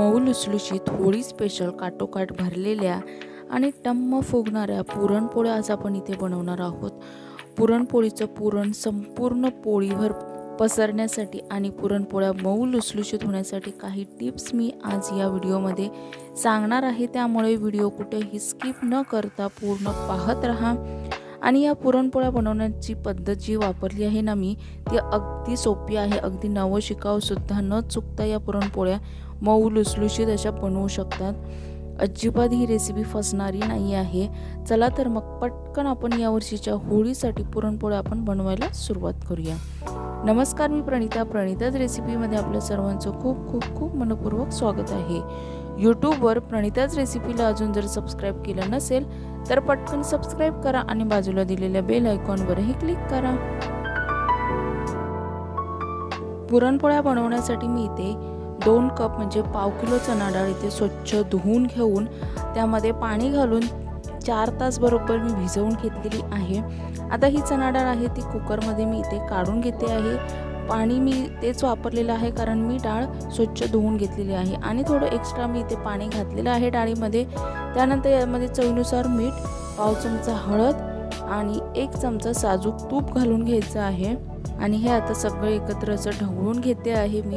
मऊ लुसलुशीत होळी स्पेशल काटोकाट भरलेल्या आणि टम्म फुगणाऱ्या पुरणपोळ्या आज आपण इथे बनवणार आहोत. पुरणपोळीचं पुरण संपूर्ण पोळीभर पसरण्यासाठी आणि पुरणपोळ्या मऊ लुसलुशीत होण्यासाठी काही टिप्स मी आज या व्हिडिओमध्ये सांगणार आहे. त्यामुळे व्हिडिओ कुठेही स्किप न करता पूर्ण पाहत राहा. आणि या पुरणपोळ्या बनवण्याची पद्धत जी वापरली आहे ना मी ती अगदी सोपी आहे. अगदी नवं शिकावसुद्धा न चुकता या पुरणपोळ्या मऊ लुसलुशीत अशा बनवू शकतात. अजिबात ही रेसिपी फसणारी नाही आहे. चला तर मग पटकन आपण यावर्षीच्या होळीसाठी पुरणपोळ्या आपण बनवायला सुरुवात करूया. नमस्कार मी प्रणिता. प्रणिताच रेसिपीमध्ये आपल्या सर्वांचं खूप खूप खूप मनपूर्वक स्वागत आहे. यूट्यूबवर प्रणिताच रेसिपीला अजून जर सबस्क्राईब केलं नसेल तर पटकन सबस्क्राईब करा आणि बाजूला दिलेल्या बेल आयकॉनवरही क्लिक करा. पुरणपोळ्या बनवण्यासाठी मी इथे दोन कप म्हणजे पाव किलो चणा डाळ इथे स्वच्छ धुवून घेऊन त्यामध्ये पाणी घालून चार तास बरोबर मी भिजवून घेतलेली आहे. आता ही चणा डाळ आहे ती कुकरमध्ये मी इथे काढून घेते आहे. पाणी मी तेच वापरलेलं आहे कारण मी डाळ स्वच्छ धुवून घेतलेली आहे आणि थोडं एक्स्ट्रा मी इथे पाणी घातलेलं आहे डाळीमध्ये. त्यानंतर यामध्ये चवीनुसार मीठ पाव चमचा हळद आणि एक चमचा साजूक तूप घालून घ्यायचं आहे. आणि हे आता सगळं एकत्र असं ढवळून घेते आहे मी.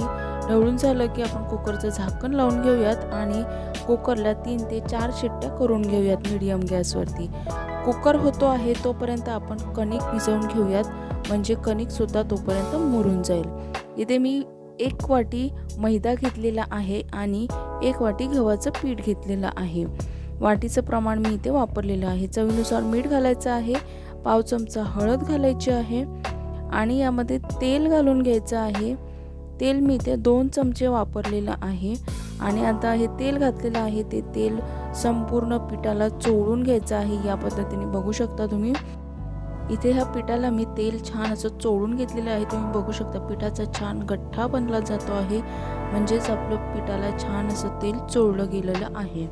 ढवळून झालं की आपण कुकरचं झाकण लावून घेऊयात आणि कुकरला तीन ते चार शिट्ट्या करून घेऊयात मीडियम गॅसवरती कुकर होतो आहे तोपर्यंत आपण कणिक भिजवून घेऊयात म्हणजे कणिकसुद्धा तोपर्यंत मुरून जाईल. इथे मी एक वाटी मैदा घेतलेला आहे आणि एक वाटी गव्हाचं पीठ घेतलेलं आहे. वाटीचं प्रमाण मी इथे वापरलेलं आहे. चवीनुसार मीठ घालायचं आहे पाव चमचा हळद घालायची आहे आणि यामध्ये तेल घालून घ्यायचं आहे. तेल मी इथे दोन चमचे वापरलेलं आहे. आणि आता हे तेल घातलेलं आहे ते तेल संपूर्ण पिठाला चोळून घ्यायचं आहे. या पद्धतीने बघू शकता तुम्ही. इथे ह्या पिठाला मी तेल छान असं चोळून घेतलेलं आहे. तुम्ही बघू शकता पिठाचा छान गठ्ठा बनला जातो आहे. म्हणजेच आपलं पिठाला छान असं तेल चोळलं गेलेलं आहे.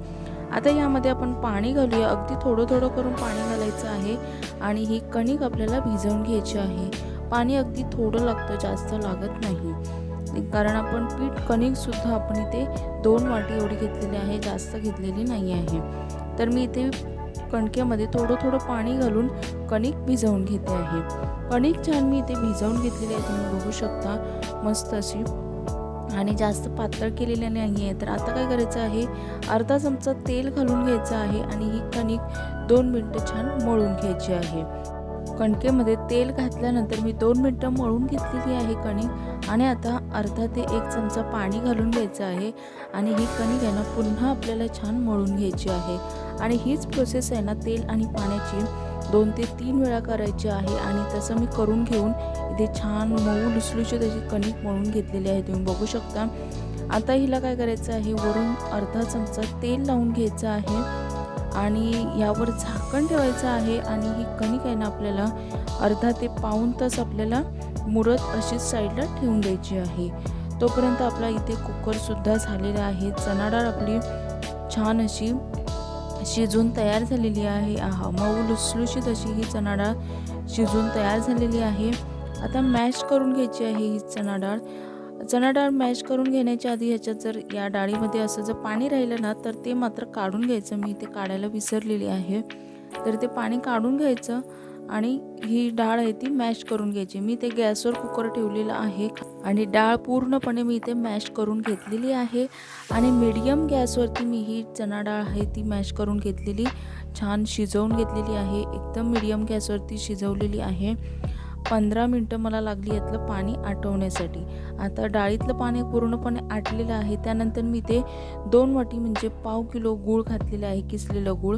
आता यामध्ये आपण पाणी घालूया. अगदी थोडं थोडं करून पाणी घालायचं आहे. आणि ही कणिक आपल्याला भिजवून घ्यायची आहे. पाणी अगदी थोडं लागतं जास्त लागत नाही. कारण आपण पीठ कणिकसुद्धा आपण इथे दोन वाटी एवढी घेतलेली आहे जास्त घेतलेली नाही आहे. तर मी इथे कणकेमध्ये थोडं थोडं पाणी घालून कणिक भिजवून घेते आहे. कणिक छान मी इथे भिजवून घेतलेली आहे तुम्ही बघू शकता. मस्त अशी. आणि जास्त पातळ केलेली नाही आहे तर आता काय करायचं आहे? अर्धा चमचा तेल घालून घ्यायचं आहे आणि ही कणिक दोन मिनटं छान मळून घ्यायची आहे. कणकेमध्ये तेल घातल्यानंतर मी दोन मिनटं मळून घेतलेली आहे कणिक आणि आता अर्धा ते एक चमचा पाणी घालून घ्यायचं आहे आणि ही कणिक आहे ना पुन्हा आपल्याला छान मळून घ्यायची आहे. आणि हीच प्रोसेस आहे ना तेल आणि पाण्याची दोन ते तीन वेळा करायची आहे आणि तसं मी करून घेऊन इथे छान मऊ लुसलुशीत त्याची कणिक मळून घेतलेली आहे. तुम्ही बघू शकता. आता हिला काय करायचं आहे? वरून अर्धा चमचा तेल लावून घ्यायचं आहे. आणि यावर झाकण ठेवायचं आहे आणि ही कणिक आहे ना आपल्याला अर्धा ते पाऊन तास आपल्याला मुरत अशीच साईडला ठेवून द्यायची आहे. तोपर्यंत आपला इथे कुकरसुद्धा झालेला आहे. चणा डाळ आपली छान अशी शिजून तयार झालेली आहे. आहा मऊ लुसलुशीत अशी ही चणा डाळ शिजून तयार झालेली आहे. आता मॅश करून घ्यायची आहे ही चणा डाळ चणा डाळ मॅश करून घेण्याच्या आधी ह्याच्यात जर या डाळीमध्ये असं जर पाणी राहिलं ना तर ते मात्र काढून घ्यायचं. मी ते काढायला विसरलेली आहे. तर ते पाणी काढून घ्यायचं आणि ही डाळ आहे ती मॅश करून घ्यायची. मी ते गॅसवर कुकर ठेवलेलं आहे आणि डाळ पूर्णपणे मी इथे मॅश करून घेतलेली आहे आणि मीडियम गॅसवरती मी ही चणा डाळ आहे ती मॅश करून घेतलेली. छान शिजवून घेतलेली आहे. एकदम मीडियम गॅसवरती शिजवलेली आहे. पंधरा मिनटं मला लागली यातलं पाणी आटवण्यासाठी. आता डाळीतलं पाणी पूर्णपणे आटलेलं आहे. त्यानंतर मी ते दोन वाटी म्हणजे पाव किलो गूळ घातलेलं आहे किसलेलं गूळ.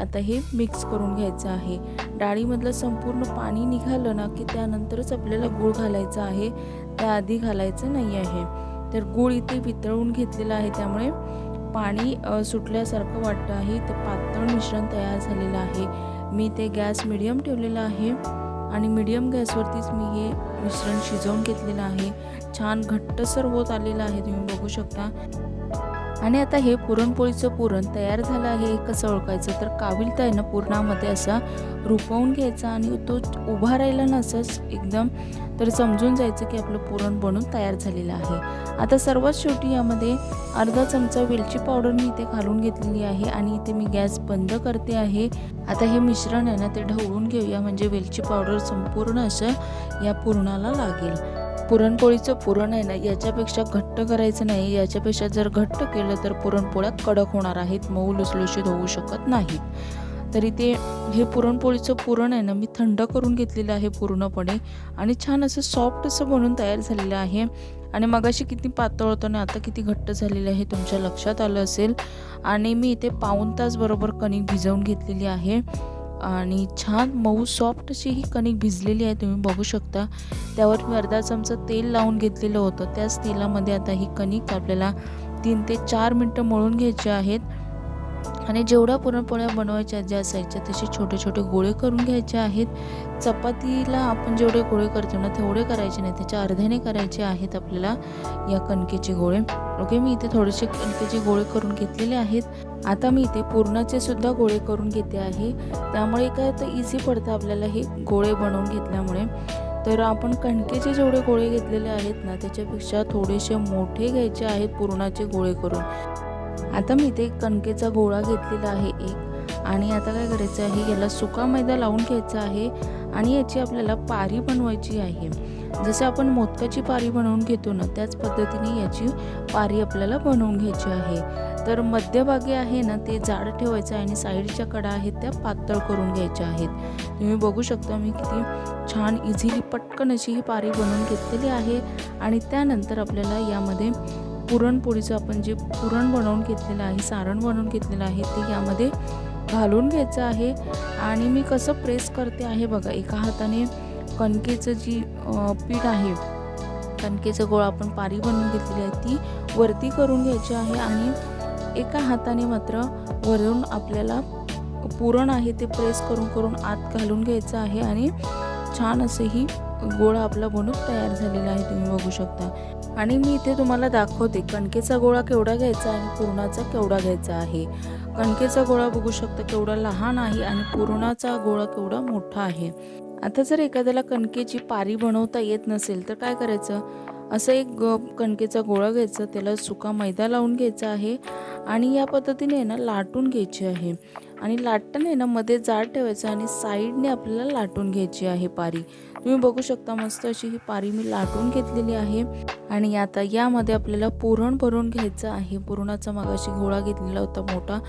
आता हे मिक्स करून घ्यायचं आहे. डाळीमधलं संपूर्ण पाणी निघालं ना की त्यानंतरच आपल्याला गूळ घालायचं आहे. त्याआधी घालायचं नाही आहे. तर गूळ इथे वितळून घेतलेलं आहे. त्यामुळे पाणी सुटल्यासारखं वाटतं आहे. तर पातळ मिश्रण तयार झालेलं आहे. मी ते गॅस मिडियम ठेवलेलं आहे. आणि मिडियम गॅसवरतीच मी हे मिश्रण शिजवून घेतलेलं आहे. छान घट्टसर होत आलेलं आहे तुम्ही बघू शकता. आणि आता हे पुरणपोळीचं पुरण तयार झालं आहे कसं ओळखायचं? तर काविलता आहे ना पुरणामध्ये असा रुपवून घ्यायचा आणि तो उभा राहिला ना असंच एकदम तर समजून जायचं की आपलं पुरण बनून तयार झालेलं आहे. आता सर्वात शेवटी यामध्ये अर्धा चमचा वेलची पावडर मी इथे घालून घेतलेली आहे आणि इथे मी गॅस बंद करते आहे. आता हे मिश्रण आहे ना ते ढवळून घेऊया म्हणजे वेलची पावडर संपूर्ण असं या पुरणाला लागेल. पुरणपोळीचं पुरण आहे ना याच्यापेक्षा घट्ट करायचं नाही. याच्यापेक्षा जर घट्ट केलं तर पुरणपोळ्या कडक होणार आहेत. मऊ लुसलुशीत होऊ शकत नाहीत तरी ते हे पुरणपोळीचं पुरण आहे ना मी थंड करून घेतलेलं आहे पूर्णपणे. आणि छान असं सॉफ्ट असं बनून तयार झालेलं आहे. आणि मगाशी किती पातळ होतं आणि आता किती घट्ट झालेलं आहे तुमच्या लक्षात आलं असेल. आणि मी इथे पाऊण तास बरोबर कणिक भिजवून घेतलेली आहे. आणि छान मऊ सॉफ्ट अशी ही कणिक भिजलेली आहे तुम्ही बघू शकता. त्यावर मी अर्धा चमचा तेल लावून घेतलेलं होतं. त्याच तेलामध्ये आता ही कणिक आपल्याला तीन ते चार मिनटं मळून घ्यायची आहेत. आणि जेवढ्या पुरणपोळ्या बनवायच्या ज्या असायच्या तसे छोटे छोटे गोळे करून घ्यायचे आहेत. चपातीला आपण जेवढे गोळे करतो ना तेवढे करायचे नाही. त्याच्या अर्ध्याने करायचे आहेत आपल्याला या कणकेचे गोळे. ओके मी इथे थोडेसे कणकेचे गोळे करून घेतलेले आहेत. आता मी इथे पुरणाचे सुद्धा गोळे करून घेते आहे. त्यामुळे काय तर इझी पडतं आपल्याला हे गोळे बनवून घेतल्यामुळे. तर आपण कणकेचे जेवढे गोळे घेतलेले आहेत ना त्याच्यापेक्षा थोडेसे मोठे घ्यायचे आहेत पुरणाचे गोळे करून. आता मी इथे कणकेचा गोळा घेतलेला आहे एक. आणि आता काय करायचं आहे याला सुका मैदा लावून घ्यायचा आहे आणि याची आपल्याला पारी बनवायची आहे. जसं आपण मोदकाची पारी बनवून घेतो ना त्याच पद्धतीने याची पारी आपल्याला बनवून घ्यायची आहे. तर मध्यभागी आहे ना ते जाड ठेवायचं आहे आणि साईडच्या कडा आहेत त्या पातळ करून घ्यायच्या आहेत. तुम्ही बघू शकता मी किती छान इझिली पटकन अशी ही पारी बनवून घेतलेली आहे. आणि त्यानंतर आपल्याला यामध्ये पुरणपोळीचं आपण जे पुरण बनवून घेतलेलं आहे सारण बनवून घेतलेलं आहे ते यामध्ये घालून घ्यायचं आहे. आणि मी कसं प्रेस करते आहे बघा एका हाताने कणकेचं जी पीठ आहे कणकेचं गोळा आपण पारी बनवून घेतलेली आहे ती वरती करून घ्यायची आहे. आणि एका हाताने मात्र वरून आपल्याला पुरण आहे ते प्रेस करून करून आत घालून घ्यायचं आहे. आणि छान असं ही गोळा आपला बनून तयार झालेला आहे तुम्ही बघू शकता. आणि मी इथे तुम्हाला दाखवते कणकेचा गोळा केवढा घ्यायचा आणि पुरणाचा केवढा घ्यायचा आहे. कणकेचा गोळा बघू शकता केवढा लहान आहे आणि पुरणाचा गोळा केवढा मोठा आहे. आता जर एखाद्याला कणकेची पारी बनवता येत नसेल तर काय करायचं? असं एक कणकेचा गोळा घ्यायचा त्याला सुका मैदा लावून घ्यायचा आहे आणि या पद्धतीने आहे ना लाटून घ्यायची आहे. आणि लाटताना आहे ना मध्ये जाड ठेवायचं आणि साईडने आपल्याला लाटून घ्यायची आहे पारी. तुम्ही बघू शकता मस्त अशी ही पारी मी लाटून घेतलेली आहे. आणि आता यामध्ये आपल्याला पुरण भरून घ्यायचं आहे. पुरणाचा मगाशी गोळा घेतलेला होता मोठा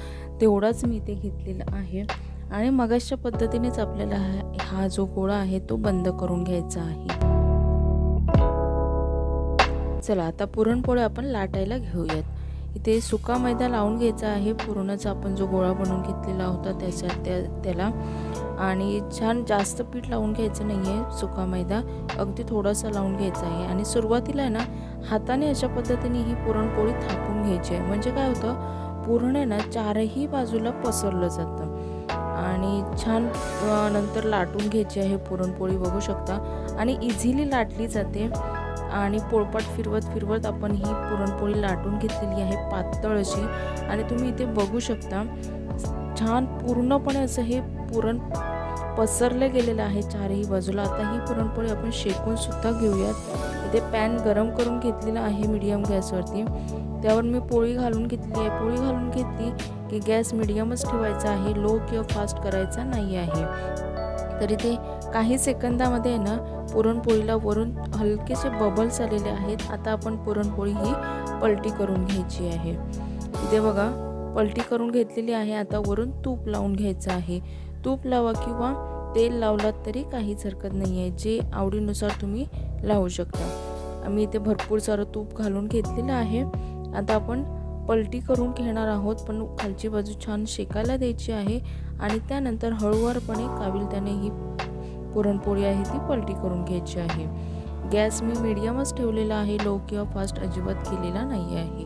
तेवढाच मी इथे घेतलेला आहे. आणि मगाशच्या पद्धतीनेच आपल्याला हा- हा जो गोळा आहे तो बंद करून घ्यायचा आहे. चला आता पुरणपोळी आपण लाटायला घेऊयात. इथे सुका मैदा लावून घ्यायचा आहे. पुरणाचा आपण जो गोळा बनवून घेतलेला होता त्याच्या त्या त्याला. आणि छान जास्त पीठ लावून घ्यायचं नाही आहे सुका मैदा. अगदी थोडासा लावून घ्यायचा आहे. आणि सुरुवातीला आहे ना हाताने अशा पद्धतीने ही पुरणपोळी थापून घ्यायची आहे. म्हणजे काय होतं पुरण आहे ना चारही बाजूला पसरलं जातं. आणि छान नंतर लाटून घ्यायची आहे पुरणपोळी बघू शकता. आणि इझिली लाटली जाते. आणि पोळपाट फिरवत फिरवत आपण ही पुरणपोळी लाटून घेतलेली आहे पातळ अशी आणि तुम्ही इथे बघू शकता छान पूर्णपणे असं हे पुरण पसरलं गेलेलं आहे चारही बाजूला. आता ही पुरणपोळी आपण शेकून सुद्धा घेऊयात. इथे पॅन गरम करून घेतलेला आहे मीडियम गॅसवरती त्यावर मी पोळी घालून घेतली आहे. पोळी घालून घेतली की गॅस मिडियमच ठेवायचा आहे. लो किंवा फास्ट करायचा नाही आहे. तरी ते काही सेकंदामध्ये आहे ना पुरणपोळीला वरून हलकेसे बबल्स आलेले आहेत. आता आपण पुरणपोळी ही पलटी करून घ्यायची आहे. इथे बघा पलटी करून घेतलेली आहे. आता वरून तूप लावून घ्यायचं आहे. तूप लावा किंवा तेल लावलात तरी काहीच हरकत नाही आहे जे आवडीनुसार तुम्ही लावू शकता. आम्ही इथे भरपूर सारं तूप घालून घेतलेलं आहे. आता आपण पलटी करून घेणार आहोत पण खालची बाजू छान शेकायला द्यायची आहे आणि त्यानंतर हळूवारपणे काविलत्याने ही पुरणपोळी आहे ती पलटी करून घ्यायची आहे. गॅस मी मिडियमच ठेवलेला आहे लो किंवा फास्ट अजिबात केलेला नाही आहे.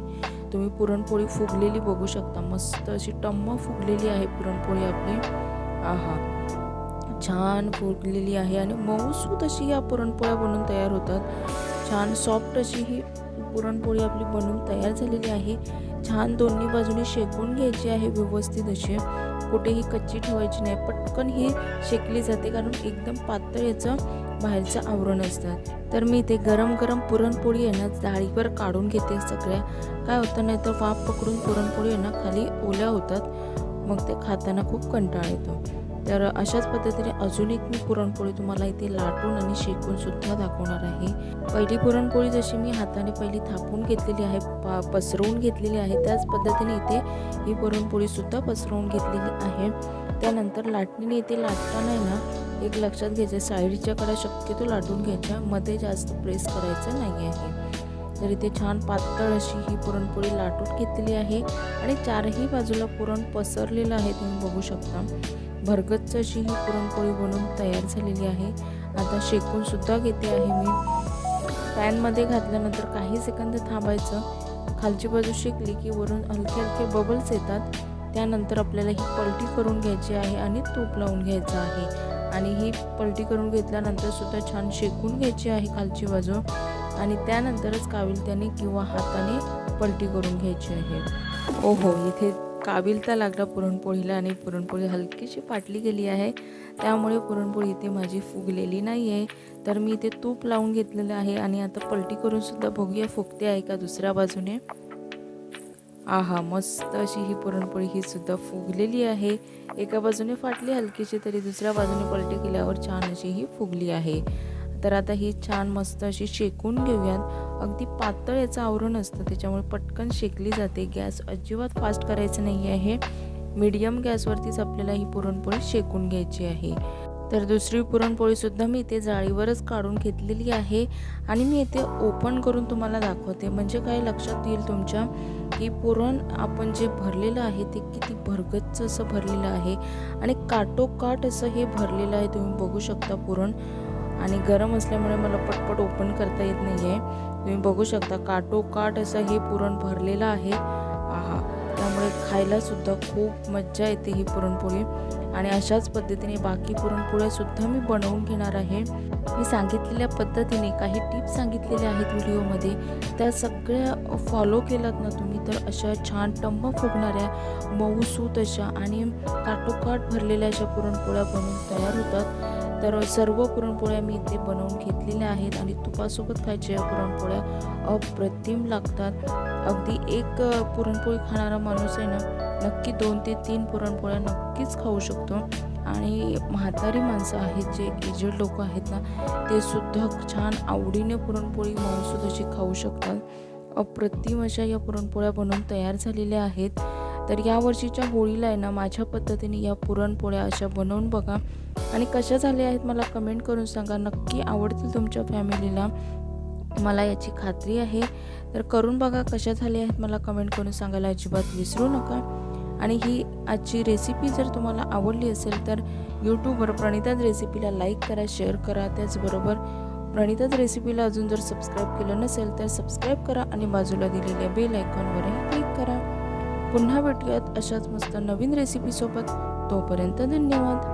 तुम्ही पुरणपोळी फुगलेली बघू शकता मस्त अशी टम्म फुगलेली आहे पुरणपोळी आपली. आहा. छान फुगलेली आहे आणि मऊसूत अशी या पुरणपोळ्या बनवून तयार होतात. छान सॉफ्ट अशी ही पुरणपोळी आपली बनवून तयार झालेली आहे. छान दोन्ही बाजूने शेकून घ्यायची आहे व्यवस्थित अशी. कुठेही कच्ची ठेवायची नाही. पटकन ही शेकली जाते कारण एकदम पातळ याचं बाहेरचं आवरण असतात तर मी ते गरम गरम पुरणपोळी आहे ना जाळीवर काढून घेते सगळ्या. काय होतं नाही तर वाफ पकडून पुरणपोळी आहे ना खाली ओल्या होतात. मग ते खाताना खूप कंटाळ येतो. तर अशाच पद्धतीने अजून एक मी पुरणपोळी तुम्हाला इथे लाटून आणि शेकून सुद्धा दाखवणार आहे. पहिली पुरणपोळी जशी मी हाताने पहिली थापून घेतलेली आहे पा पसरवून घेतलेली आहे त्याच पद्धतीने इथे ही पुरणपोळी सुद्धा पसरवून घेतलेली आहे. त्यानंतर लाटणीने इथे लाटताना आहे ना एक लक्षात घ्यायचं साईडच्या कडा शक्यतो लाटून घ्यायच्या मध्ये जास्त प्रेस करायचं नाही आहे. तर इथे छान पातळ अशी ही पुरणपोळी लाटून घेतलेली आहे आणि चारही बाजूला पुरण पसरलेलं आहे तुम्ही बघू शकता. भरगच्च अशी ही पुरणपोळी बनवून तयार झालेली आहे. आता शेकून सुद्धा घेते आहे मी. पॅनमध्ये घातल्यानंतर काही सेकंद थांबायचं. खालची बाजू शेकली की वरून हलके हलके बबल्स येतात. त्यानंतर आपल्याला ही पलटी करून घ्यायची आहे आणि तूप लावून घ्यायचं आहे. आणि ही पलटी करून घेतल्यानंतर सुद्धा छान शेकून घ्यायची आहे खालची बाजू. आणि त्यानंतरच काविलत्याने किंवा हाताने पलटी करून घ्यायची आहे. ओहो इथे काबिलता लागला पुरणपोळीला आणि पुरणपोळी हलकीशी फाटली गेली आहे. त्यामुळे पुरणपोळी इथे माझी फुगलेली नाही आहे तर मी इथे तूप लावून घेतलेलं आहे आणि आता पलटी करूनसुद्धा बघूया फुगते आहे का दुसऱ्या बाजूने? आहा मस्त अशी ही पुरणपोळी ही सुद्धा फुगलेली आहे. एका बाजूने फाटली हलकीशी तरी दुसऱ्या बाजूने पलटी केल्यावर छान अशी ही फुगली आहे. तर आता ही छान मस्त अशी शेकून घेऊयात. अगदी पातळ याचं आवरण असतं. त्याच्यामुळे पटकन शेकली जाते. गॅस अजिबात फास्ट करायचं नाही आहे. मीडियम गॅसवरतीच आपल्याला ही पुरणपोळी शेकून घ्यायची आहे. तर दुसरी पुरणपोळीसुद्धा मी इथे जाळीवरच काढून घेतलेली आहे आणि मी इथे ओपन करून तुम्हाला दाखवते. म्हणजे काय लक्षात येईल तुमच्या? की पुरण आपण जे भरलेलं आहे ते किती भरगच्च असं भरलेलं आहे. आणि काटोकाट असं हे भरलेलं आहे. तुम्ही बघू शकता पुरण. आणि गरम असल्यामुळे मला पटपट ओपन करता येत नाही आहे तुम्ही बघू शकता काटोकाट असं हे पुरण भरलेलं आहे. आहा त्यामुळे खायलासुद्धा खूप मज्जा येते ही पुरणपोळी. आणि अशाच पद्धतीने बाकी पुरणपोळ्यासुद्धा मी बनवून घेणार आहे. मी सांगितलेल्या पद्धतीने काही टिप्स सांगितलेल्या आहेत व्हिडिओमध्ये. त्या सगळ्या फॉलो केलात ना तुम्ही तर अशा छान टंब फुगणाऱ्या मऊसूत अशा आणि काटोकाट भरलेल्या अशा पुरणपोळ्या बनवून तयार होतात. तर सर्व पुरणपोळ्या मी इथे बनवून घेतलेल्या आहेत आणि तुपासोबत खायच्या या पुरणपोळ्या अप्रतिम लागतात. अगदी एक पुरणपोळी खाणारा माणूस आहे ना नक्की दोन ते तीन पुरणपोळ्या नक्कीच खाऊ शकतो. आणि म्हातारी माणसं आहेत जे एजेड लोक आहेत ना ते सुद्धा छान आवडीने पुरणपोळी मऊसूद अशी खाऊ शकतात. अप्रतिम अशा या पुरणपोळ्या बनवून तयार झालेल्या आहेत. तर यावर्षीच्या होळीला आहे ना माझ्या पद्धतीने या पुरणपोळ्या अशा बनवून बघा. आणि कशा झाल्या आहेत मला कमेंट करून सांगा. नक्की आवडतील तुमच्या फॅमिलीला मला याची खात्री आहे. तर करून बघा कशा झाल्या आहेत मला कमेंट करून सांगायला अजिबात विसरू नका. आणि ही आजची रेसिपी जर तुम्हाला आवडली असेल तर यूट्यूबवर प्रणिताज रेसिपीला लाईक करा शेअर करा. त्याचबरोबर प्रणिताज रेसिपीला अजून जर सबस्क्राईब केलं नसेल तर सबस्क्राईब करा आणि बाजूला दिलेल्या बेल आयकॉनवरही क्लिक करा. पुन्हा भेटूयात अशाच मस्त नवीन रेसिपीसोबत तोपर्यंत धन्यवाद.